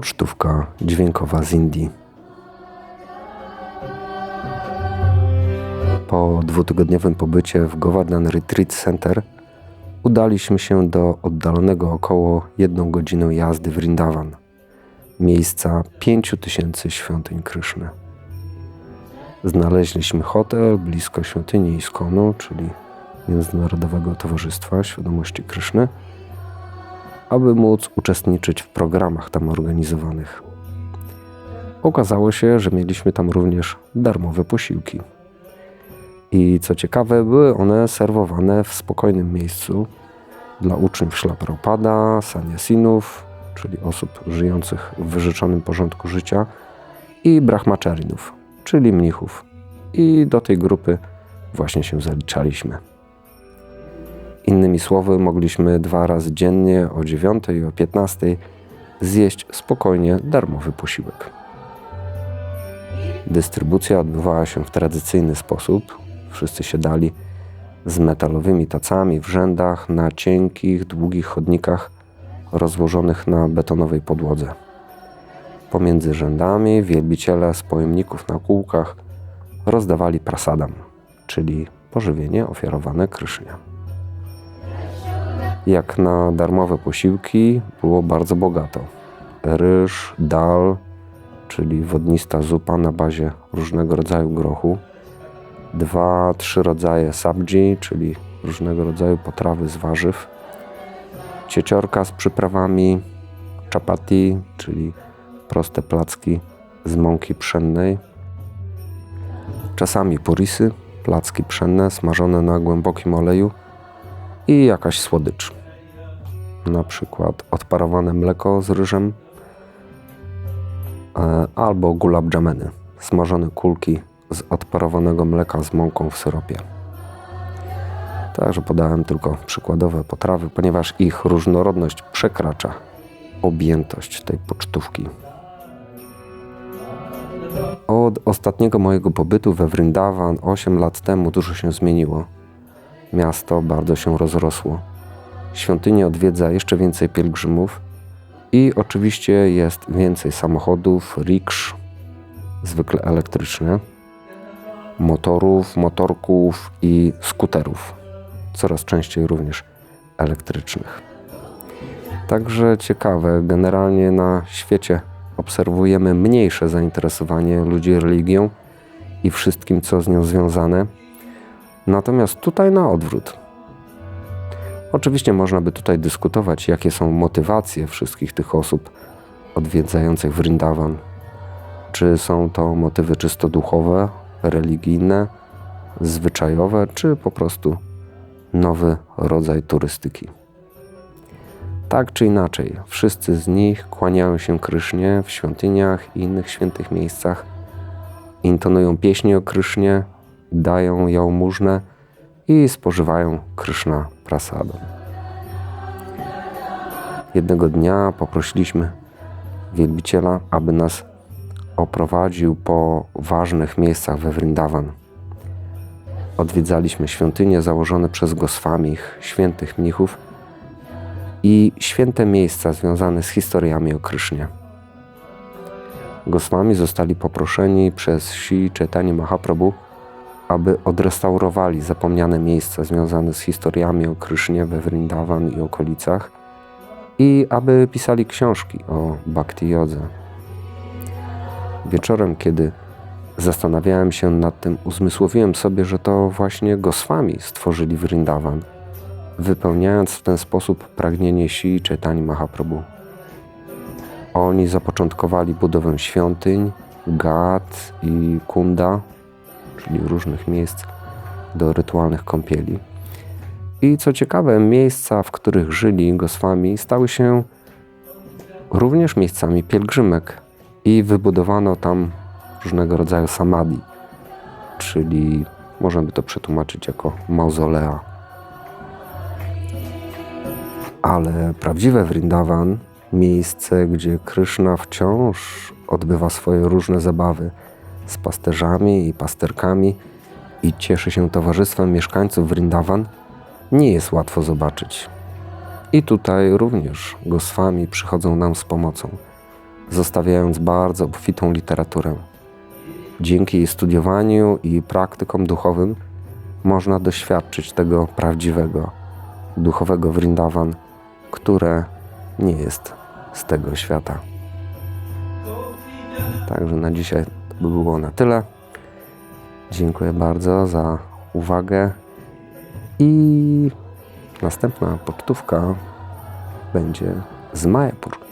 Pocztówka dźwiękowa z Indii. Po dwutygodniowym pobycie w Govardhan Retreat Center udaliśmy się do oddalonego około jedną godzinę jazdy Vrindavan, miejsca pięciu tysięcy świątyń Kryszny. Znaleźliśmy hotel blisko świątyni Iskonu, czyli Międzynarodowego Towarzystwa Świadomości Kryszny, aby móc uczestniczyć w programach tam organizowanych. Okazało się, że mieliśmy tam również darmowe posiłki. I co ciekawe, były one serwowane w spokojnym miejscu dla uczniów Szlapropada, Sanyasinów, czyli osób żyjących w wyrzeczonym porządku życia, i Brahmacharinów, czyli mnichów. I do tej grupy właśnie się zaliczaliśmy. Innymi słowy, mogliśmy dwa razy dziennie o 9 i o 15 zjeść spokojnie darmowy posiłek. Dystrybucja odbywała się w tradycyjny sposób. Wszyscy siadali z metalowymi tacami w rzędach na cienkich, długich chodnikach rozłożonych na betonowej podłodze. Pomiędzy rzędami wielbiciele z pojemników na kółkach rozdawali prasadam, czyli pożywienie ofiarowane Krysznie. Jak na darmowe posiłki było bardzo bogato. Ryż, dal, czyli wodnista zupa na bazie różnego rodzaju grochu, dwa, trzy rodzaje sabji, czyli różnego rodzaju potrawy z warzyw, cieciorka z przyprawami, chapati, czyli proste placki z mąki pszennej, czasami purisy, placki pszenne smażone na głębokim oleju i jakaś słodycz. Na przykład odparowane mleko z ryżem e, albo gulab jameny, smażone kulki z odparowanego mleka z mąką w syropie. Także podałem tylko przykładowe potrawy, ponieważ ich różnorodność przekracza objętość tej pocztówki. Od ostatniego mojego pobytu we Vrindavan 8 lat temu dużo się zmieniło. Miasto bardzo się rozrosło. Świątynię odwiedza jeszcze więcej pielgrzymów i oczywiście jest więcej samochodów, riksz, zwykle elektryczne, motorów, motorków i skuterów, coraz częściej również elektrycznych. Także ciekawe, generalnie na świecie obserwujemy mniejsze zainteresowanie ludzi religią i wszystkim, co z nią związane. Natomiast tutaj na odwrót. Oczywiście można by tutaj dyskutować, jakie są motywacje wszystkich tych osób odwiedzających Vrindavan. Czy są to motywy czysto duchowe, religijne, zwyczajowe, czy po prostu nowy rodzaj turystyki. Tak czy inaczej, wszyscy z nich kłaniają się Krysznie w świątyniach i innych świętych miejscach, intonują pieśni o Krysznie, dają jałmużnę i spożywają Kryszna prasadę. Jednego dnia poprosiliśmy wielbiciela, aby nas oprowadził po ważnych miejscach we Vrindavan. Odwiedzaliśmy świątynie założone przez Goswamich, świętych mnichów i święte miejsca związane z historiami o Krysznie. Goswami zostali poproszeni przez Sri Chaitanya Mahaprabhu, aby odrestaurowali zapomniane miejsca związane z historiami o Krysznie we Vrindavan i okolicach i aby pisali książki o Bhakti Jodze. Wieczorem, kiedy zastanawiałem się nad tym, uzmysłowiłem sobie, że to właśnie Goswami stworzyli Vrindavan, wypełniając w ten sposób pragnienie Si Chaitanya Mahaprabhu. Oni zapoczątkowali budowę świątyń, gat i kunda, czyli różnych miejsc do rytualnych kąpieli. I co ciekawe, miejsca, w których żyli Goswami, stały się również miejscami pielgrzymek i wybudowano tam różnego rodzaju samadhi, czyli możemy to przetłumaczyć jako mauzolea. Ale prawdziwe Vrindavan, miejsce, gdzie Kryszna wciąż odbywa swoje różne zabawy z pasterzami i pasterkami i cieszy się towarzystwem mieszkańców Vrindavan, nie jest łatwo zobaczyć. I tutaj również Goswami przychodzą nam z pomocą zostawiając bardzo obfitą literaturę. Dzięki jej studiowaniu i praktykom duchowym można doświadczyć tego prawdziwego, duchowego Vrindavan, które nie jest z tego świata. Także na dzisiaj by było na tyle. Dziękuję bardzo za uwagę i następna pocztówka będzie z Majapur.